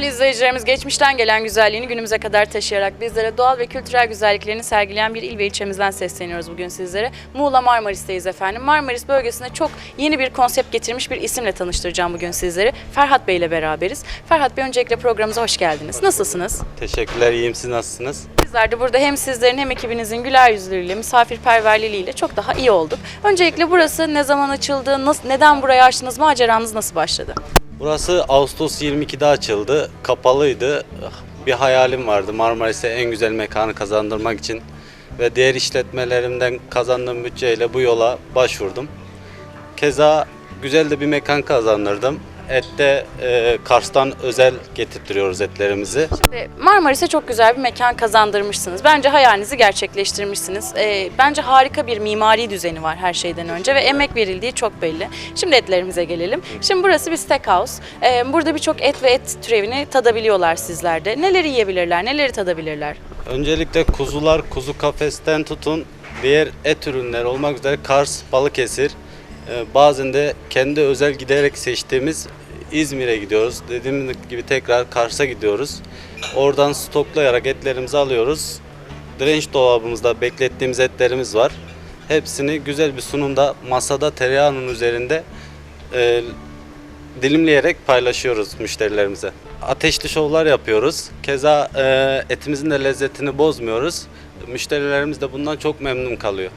Değerli izleyicilerimiz geçmişten gelen güzelliğini günümüze kadar taşıyarak bizlere doğal ve kültürel güzelliklerini sergileyen bir il ve ilçemizden sesleniyoruz bugün sizlere. Muğla Marmaris'teyiz efendim. Marmaris bölgesine çok yeni bir konsept getirmiş bir isimle tanıştıracağım bugün sizleri. Ferhat Bey ile beraberiz. Ferhat Bey öncelikle programımıza hoş geldiniz. Nasılsınız? Teşekkürler, iyiyim. Siz nasılsınız? Bizler de burada hem sizlerin hem ekibinizin güler yüzlülüğüyle, misafirperverliğiyle çok daha iyi olduk. Öncelikle burası ne zaman açıldı, nasıl, neden burayı açtınız, maceranız nasıl başladı? Burası Ağustos 22'de açıldı. Kapalıydı. Bir hayalim vardı Marmaris'e en güzel mekanı kazandırmak için. Ve diğer işletmelerimden kazandığım bütçeyle bu yola başvurdum. Keza güzel de bir mekan kazandırdım. Ette e, Kars'tan özel getirtiyoruz etlerimizi. Şimdi Marmaris'e çok güzel bir mekan kazandırmışsınız. Bence hayalinizi gerçekleştirmişsiniz. Ee, bence harika bir mimari düzeni var her şeyden önce ve emek verildiği çok belli. Şimdi etlerimize gelelim. Şimdi burası bir steakhouse. Ee, burada birçok et ve et türevini tadabiliyorlar sizlerde. Neleri yiyebilirler, neleri tadabilirler? Öncelikle kuzular, kuzu kafesten tutun diğer et ürünleri olmak üzere Kars, Balıkesir. e, Bazen de kendi özel giderek seçtiğimiz İzmir'e gidiyoruz. Dediğim gibi tekrar Kars'a gidiyoruz. Oradan stoklayarak etlerimizi alıyoruz. Direnç dolabımızda beklettiğimiz etlerimiz var. Hepsini güzel bir sunumda masada tereyağının üzerinde e, dilimleyerek paylaşıyoruz müşterilerimize. Ateşli şovlar yapıyoruz. Keza e, etimizin de lezzetini bozmuyoruz. Müşterilerimiz de bundan çok memnun kalıyor.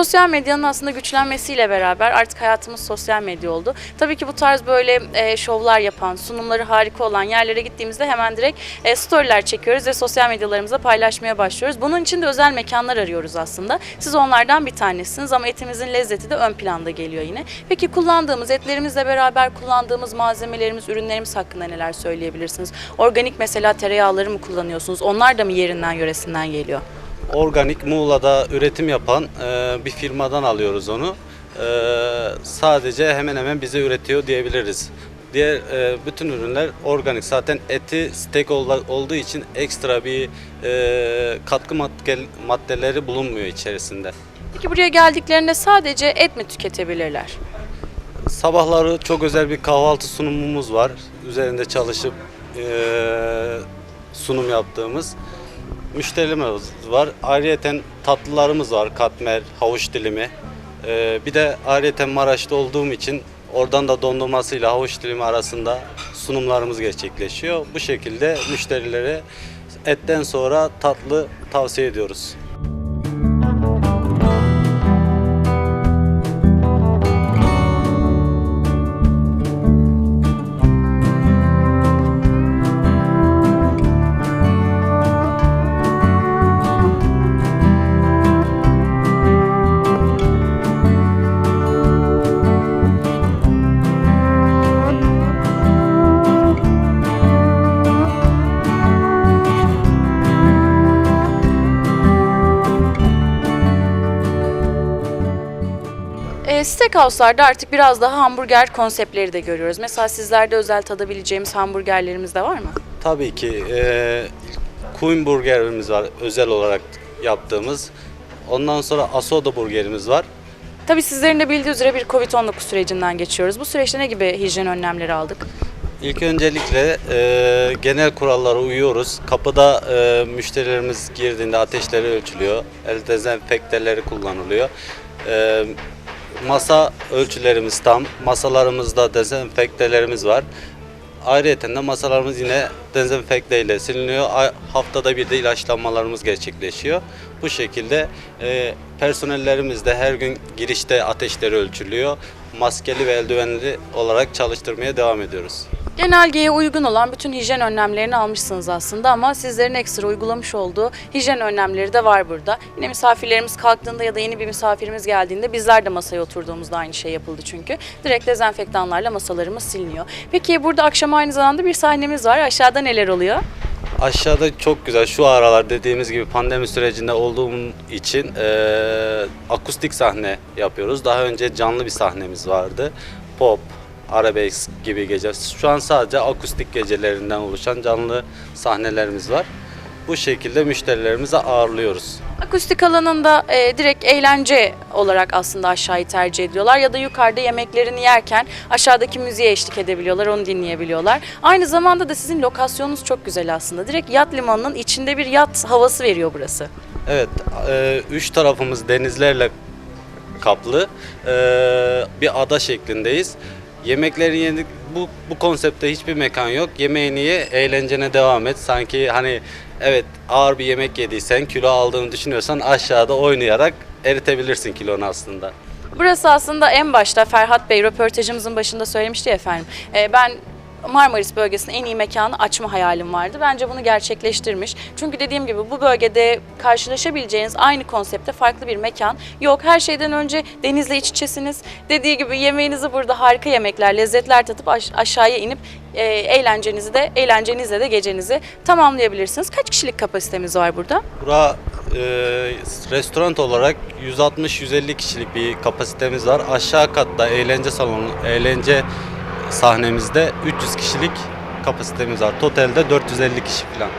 Sosyal medyanın aslında güçlenmesiyle beraber artık hayatımız sosyal medya oldu. Tabii ki bu tarz böyle e, şovlar yapan, sunumları harika olan yerlere gittiğimizde hemen direkt e, storyler çekiyoruz ve sosyal medyalarımıza paylaşmaya başlıyoruz. Bunun için de özel mekanlar arıyoruz aslında. Siz onlardan bir tanesiniz ama etimizin lezzeti de ön planda geliyor yine. Peki kullandığımız etlerimizle beraber kullandığımız malzemelerimiz, ürünlerimiz hakkında neler söyleyebilirsiniz? Organik mesela tereyağları mı kullanıyorsunuz? Onlar da mı yerinden yöresinden geliyor? Organik Muğla'da üretim yapan e, bir firmadan alıyoruz onu. E, sadece hemen hemen bize üretiyor diyebiliriz. Diğer e, bütün ürünler organik. Zaten eti steak ol- olduğu için ekstra bir e, katkı madde- maddeleri bulunmuyor içerisinde. Peki buraya geldiklerinde sadece et mi tüketebilirler? Sabahları çok özel bir kahvaltı sunumumuz var. Üzerinde çalışıp eee, sunum yaptığımız müşterilerimiz var. Ayrıyeten tatlılarımız var. Katmer, havuç dilimi. Eee, bir de ayrıyeten Maraş'ta olduğum için oradan da dondurmasıyla havuç dilimi arasında sunumlarımız gerçekleşiyor. Bu şekilde müşterilere etten sonra tatlı tavsiye ediyoruz. Steakhouse'larda artık biraz daha hamburger konseptleri de görüyoruz. Mesela sizlerde özel tadabileceğimiz hamburgerlerimiz de var mı? Tabii ki e, Queen burgerimiz var özel olarak yaptığımız. Ondan sonra Asoda burgerimiz var. Tabii sizlerin de bildiği üzere bir Covid-19 sürecinden geçiyoruz. Bu süreçte ne gibi hijyen önlemleri aldık? İlk öncelikle e, genel kurallara uyuyoruz. Kapıda e, müşterilerimiz girdiğinde ateşleri ölçülüyor. El dezenfekteleri kullanılıyor. E, masa ölçülerimiz tam. Masalarımızda dezenfektelerimiz var. Ayrıyeten de masalarımız yine dezenfekte ile siliniyor. Haftada bir de ilaçlanmalarımız gerçekleşiyor. Bu şekilde e, personellerimiz de her gün girişte ateşleri ölçülüyor. Maskeli ve eldivenli olarak çalıştırmaya devam ediyoruz. Genelgeye uygun olan bütün hijyen önlemlerini almışsınız aslında ama sizlerin ekstra uygulamış olduğu hijyen önlemleri de var burada. Yine misafirlerimiz kalktığında ya da yeni bir misafirimiz geldiğinde bizler de masaya oturduğumuzda aynı şey yapıldı çünkü. Direkt dezenfektanlarla masalarımız siliniyor. Peki burada akşam aynı zamanda bir sahnemiz var. Aşağıda neler oluyor? Aşağıda çok güzel şu aralar dediğimiz gibi pandemi sürecinde olduğum için eee, akustik sahne yapıyoruz. Daha önce canlı bir sahnemiz vardı. Pop, arabesk gibi gece. Şu an sadece akustik gecelerinden oluşan canlı sahnelerimiz var. Bu şekilde müşterilerimizi ağırlıyoruz. Akustik alanında e, direkt eğlence olarak aslında aşağıyı tercih ediyorlar ya da yukarıda yemeklerini yerken aşağıdaki müziğe eşlik edebiliyorlar, onu dinleyebiliyorlar. Aynı zamanda da sizin lokasyonunuz çok güzel aslında. Direkt yat limanının içinde bir yat havası veriyor burası. Evet, eee, üç tarafımız denizlerle kaplı eee, bir ada şeklindeyiz. Yemekleri yedik. Bu, bu konseptte hiçbir mekan yok. Yemeğini ye, eğlencene devam et. Sanki hani evet ağır bir yemek yediysen, kilo aldığını düşünüyorsan aşağıda oynayarak eritebilirsin kilonu aslında. Burası aslında en başta Ferhat Bey röportajımızın başında söylemişti ya efendim. E, ben Marmaris bölgesinin en iyi mekanı açma hayalim vardı. Bence bunu gerçekleştirmiş. Çünkü dediğim gibi bu bölgede karşılaşabileceğiniz aynı konsepte farklı bir mekan yok. Her şeyden önce denizle iç içesiniz. Dediği gibi yemeğinizi burada harika yemekler, lezzetler tatıp aş- aşağıya inip e, eğlencenizi de eğlencenizle de gecenizi tamamlayabilirsiniz. Kaç kişilik kapasitemiz var burada? Bura e, restoran olarak 160-150 kişilik bir kapasitemiz var. Aşağı katta eğlence salonu, eğlence sahnemizde 300 kişilik kapasitemiz var. Totalde 450 kişi falan.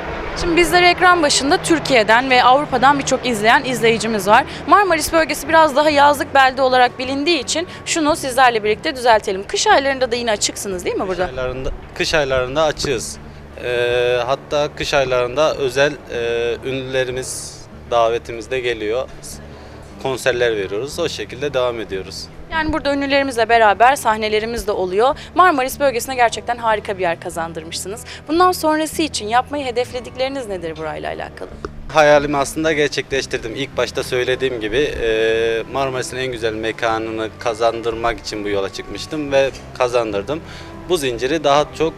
Şimdi bizleri ekran başında Türkiye'den ve Avrupa'dan birçok izleyen izleyicimiz var. Marmaris bölgesi biraz daha yazlık belde olarak bilindiği için şunu sizlerle birlikte düzeltelim. Kış aylarında da yine açıksınız değil mi burada? Kış aylarında, kış aylarında açığız. E, hatta kış aylarında özel e, ünlülerimiz davetimizde geliyor. Konserler veriyoruz. O şekilde devam ediyoruz. Yani burada ünlülerimizle beraber sahnelerimiz de oluyor. Marmaris bölgesine gerçekten harika bir yer kazandırmışsınız. Bundan sonrası için yapmayı hedefledikleriniz nedir burayla alakalı? Hayalimi aslında gerçekleştirdim. İlk başta söylediğim gibi e, Marmaris'in en güzel mekanını kazandırmak için bu yola çıkmıştım ve kazandırdım. Bu zinciri daha çok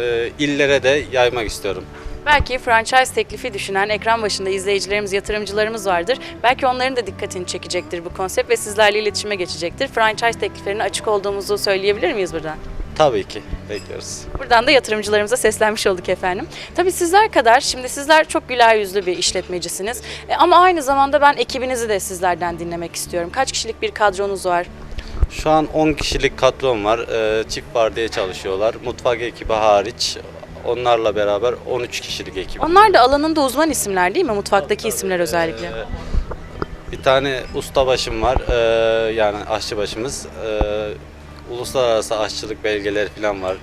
e, illere de yaymak istiyorum. Belki franchise teklifi düşünen ekran başında izleyicilerimiz, yatırımcılarımız vardır. Belki onların da dikkatini çekecektir bu konsept ve sizlerle iletişime geçecektir. Franchise tekliflerine açık olduğumuzu söyleyebilir miyiz buradan? Tabii ki bekliyoruz. Buradan da yatırımcılarımıza seslenmiş olduk efendim. Tabii sizler kadar, şimdi sizler çok güler yüzlü bir işletmecisiniz. E, ama aynı zamanda ben ekibinizi de sizlerden dinlemek istiyorum. Kaç kişilik bir kadronuz var? Şu an 10 kişilik kadrom var. E, çift var diye çalışıyorlar. Mutfak ekibi hariç onlarla beraber 13 kişilik ekip. Onlar da alanında uzman isimler değil mi? Mutfaktaki isimler özellikle. Ee, Bir tane ustabaşım var, ee, yani aşçıbaşımız. Ee, uluslararası aşçılık belgeleri falan var.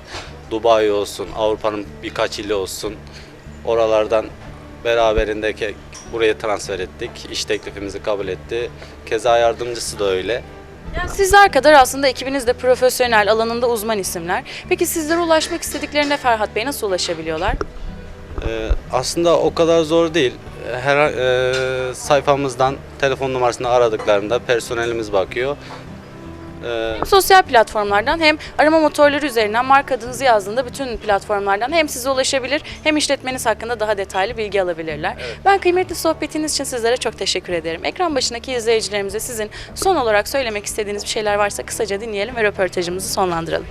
Dubai olsun, Avrupa'nın birkaç ili olsun. Oralardan beraberindeki buraya transfer ettik. İş teklifimizi kabul etti. Keza yardımcısı da öyle. Yani sizler kadar aslında ekibiniz de profesyonel, alanında uzman isimler. Peki sizlere ulaşmak istediklerinde Ferhat Bey nasıl ulaşabiliyorlar? Ee, aslında o kadar zor değil. Her e, sayfamızdan telefon numarasını aradıklarında personelimiz bakıyor. Ee, Hem sosyal platformlardan hem arama motorları üzerinden marka adınızı yazdığında bütün platformlardan hem size ulaşabilir hem işletmeniz hakkında daha detaylı bilgi alabilirler. Ben kıymetli sohbetiniz için sizlere çok teşekkür ederim. Ekran başındaki izleyicilerimize sizin son olarak söylemek istediğiniz bir şeyler varsa kısaca dinleyelim ve röportajımızı sonlandıralım.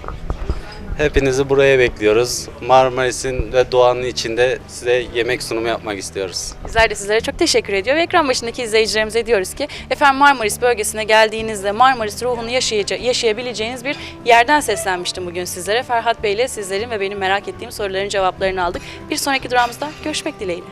Hepinizi buraya bekliyoruz. Marmaris'in ve doğanın içinde size yemek sunumu yapmak istiyoruz. Bizler de sizlere çok teşekkür ediyor ve ekran başındaki izleyicilerimize diyoruz ki efendim Marmaris bölgesine geldiğinizde Marmaris ruhunu yaşayaca- yaşayabileceğiniz bir yerden seslenmiştim bugün sizlere. Ferhat Bey ile sizlerin ve benim merak ettiğim soruların cevaplarını aldık. Bir sonraki durağımızda görüşmek dileğiyle.